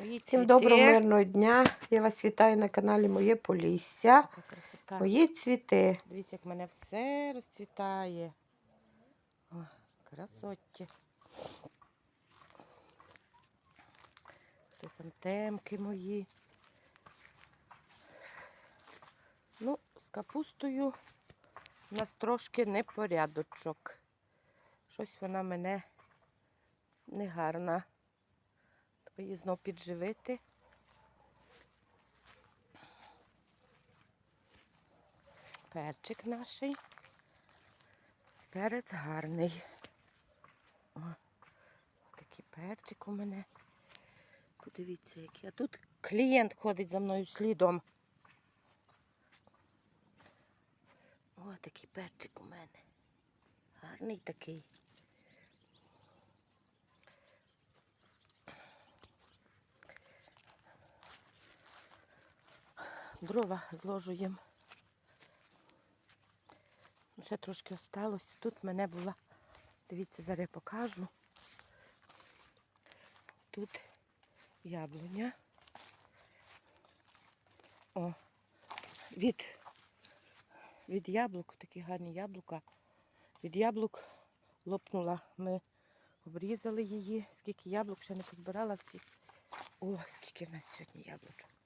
Мої Всім доброго мирного дня. Я вас вітаю на каналі Моє Полісся. Красота. Мої цвіти. Дивіться, як мене все розцвітає. О, красотті. Хризантемки мої. Ну, з капустою у нас трошки непорядочок. Щось вона мене не гарна. Треба її знов підживити. Перчик наший. Перець гарний. О, такий перчик у мене. Подивіться, який. А тут клієнт ходить за мною слідом. О, такий перчик у мене. Гарний такий. Дрова зложуємо. Ще трошки осталось. Тут мене була, дивіться, зараз я покажу. Тут яблуня. О, від, від яблук, такі гарні яблука. Від яблук лопнула. Ми обрізали її. Скільки яблук ще не позбирала всі. О, скільки в нас сьогодні яблучок.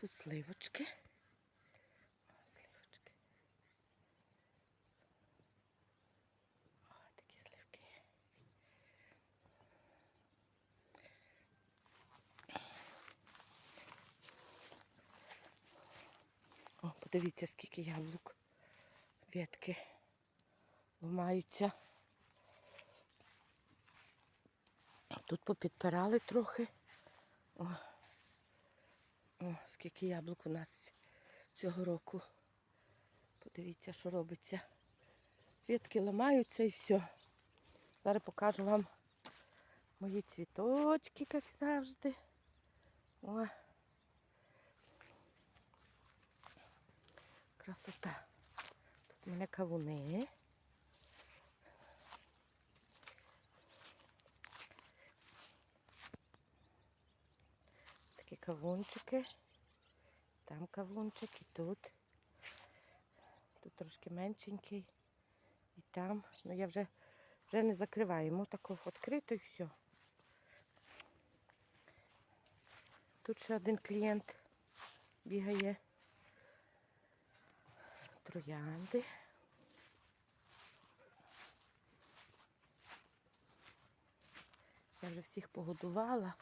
Тут сливочки. О, сливочки. О, такі сливки. О, подивіться, скільки яблук. Ветки ламаються. Тут попідпирали трохи. О. О, скільки яблук у нас цього року. Подивіться, що робиться. Ветки ламаються і все. Зараз покажу вам мої цвіточки, як завжди. О. Красота. Тут у мене кавуни. Такі кавунчики. Там кавунчик і тут. Тут трошки меншенький. І там. Ну я вже, вже не закриваємо. Тако відкрито і все. Тут ще один клієнт бігає. Троянди. Я вже всіх погодувала.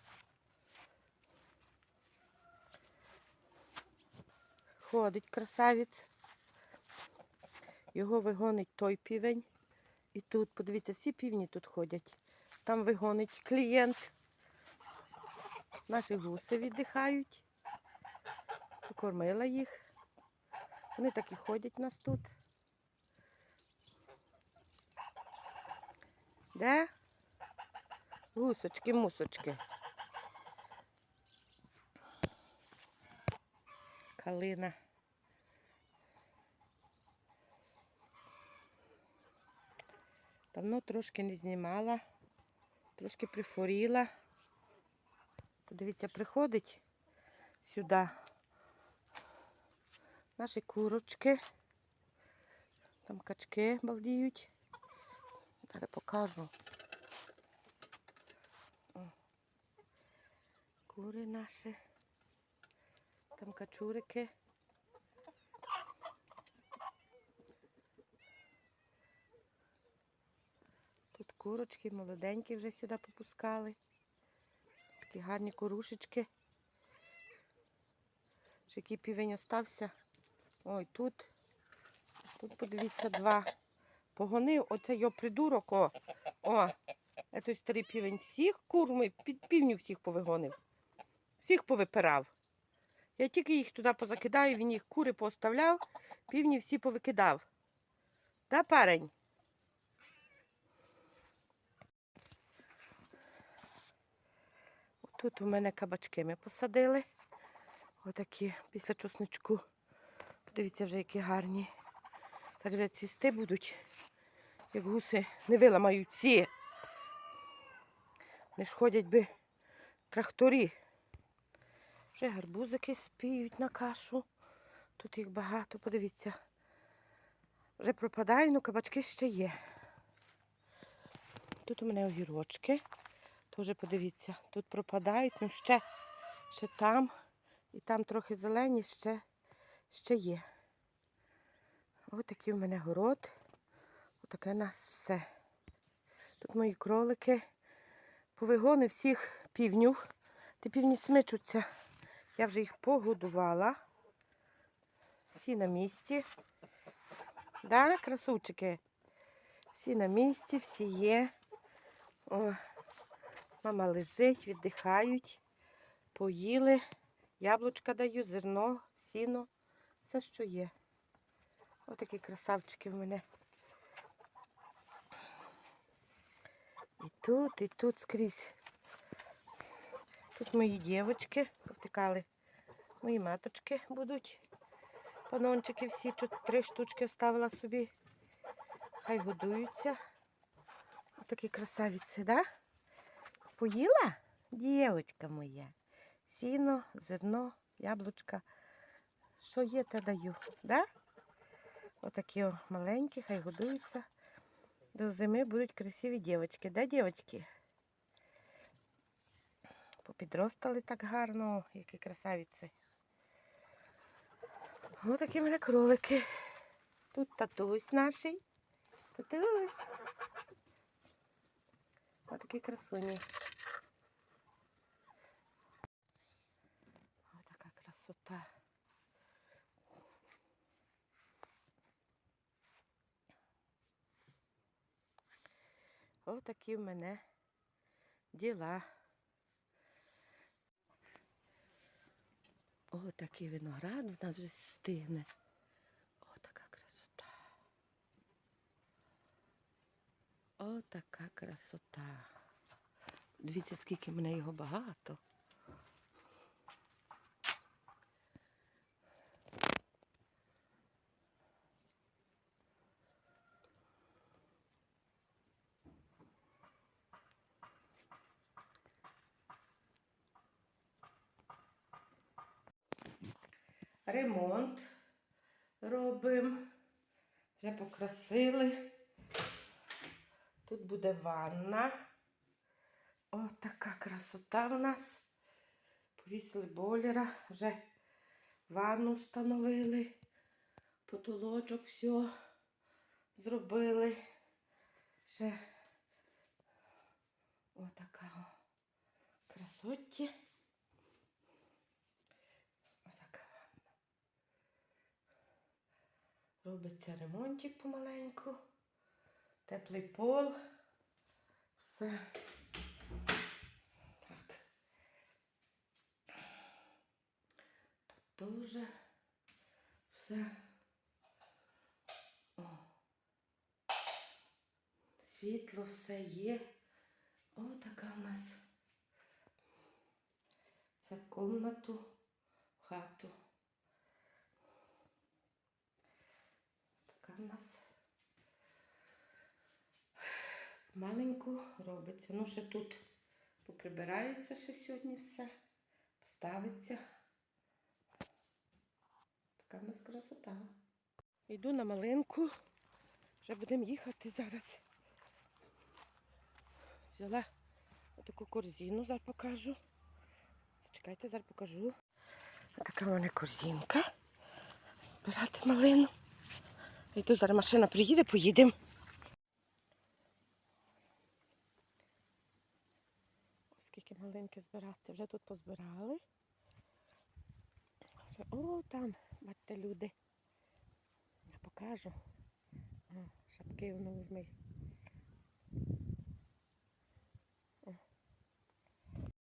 Ходить красавець. Його вигонить той півень. І тут, подивіться, всі півні тут ходять. Там вигонить клієнт. Наші гуси віддихають. Покормила їх. Вони так і ходять нас тут. Де? Гусочки, мусочки. Калина. Давно трошки не знімала, трошки прихворіла. Подивіться, приходить сюди наші курочки. Там качки балдіють. Зараз покажу. Кури наші. Там качурики. Курочки молоденькі вже сюди попускали. Такі гарні корушечки. Ще який півень остався. Ой, тут. Тут подивіться два. Погонив, оце його придурок. О, о, той старий півень. Всіх кур ми під півню всіх повигонив. Всіх повипирав. Я тільки їх туди позакидаю, він їх кури поставляв, півні всі повикидав. Та парень? Тут у мене кабачки ми посадили. Отакі після чесночку Подивіться вже, які гарні. Зараз вже цісти будуть, як гуси не виламають ці. Не ж ходять би тракторі. Вже гарбузики спіють на кашу. Тут їх багато, подивіться. Вже пропадає, ну кабачки ще є. Тут у мене огірочки. Теж подивіться, тут пропадають, ну ще, ще там. І там трохи зелені ще, ще є. Ось такий в мене город. Отаке нас все. Тут мої кролики. Повигони всіх півнів. Ті півні смичуться. Я вже їх погодувала. Всі на місці. Да, красунчики? Всі на місці, всі є. О, мама лежить, віддихають, поїли. Яблучка даю, зерно, сіно, все, що є. Отакі красавчики в мене. І тут, і тут скрізь. Тут мої дівочки повтикали. Мої маточки будуть. Панончики всі, три штучки оставила собі. Хай годуються. Отакі красавиці, да? Поїла? Дівочка моя. Сіно, зерно, яблучка. Що є, те даю, да? Отакі о, маленькі, хай годуються. До зими будуть красиві дівочки, да, дівочки? Попідростали так гарно, які красавиці. Ось такі мене кролики. Тут татусь наш. Татусь. Ось такі красуні. Ось така красота. Ось такі в мене діла. О, такий виноград в нас вже стигне. О, така красота. О, така красота. Дивіться, скільки в мене його багато. Ремонт робимо. Вже покрасили. Тут буде ванна. О, така красота у нас. Повісили бойлера, вже ванну встановили, потолочок все зробили. Ще отака о красотті. Отака ванна. Робиться ремонтик помаленьку. Теплий пол. Все. Так. Тут теж все. О. Світло все є. О, така в нас. Це комнату, хату. В нас маленьку робиться. Ну, ще тут поприбирається ще сьогодні все, поставиться. Така в нас красота. Йду на малинку. Вже будемо їхати зараз. Взяла таку корзину, зараз покажу. Зачекайте, зараз покажу. Така в мене корзинка. Збирати малину. Йду, зараз машина приїде, поїдемо. Скільки малинки збирати. Вже тут позбирали. О, там, бачите, люди. Я покажу. Шапки воно вмий.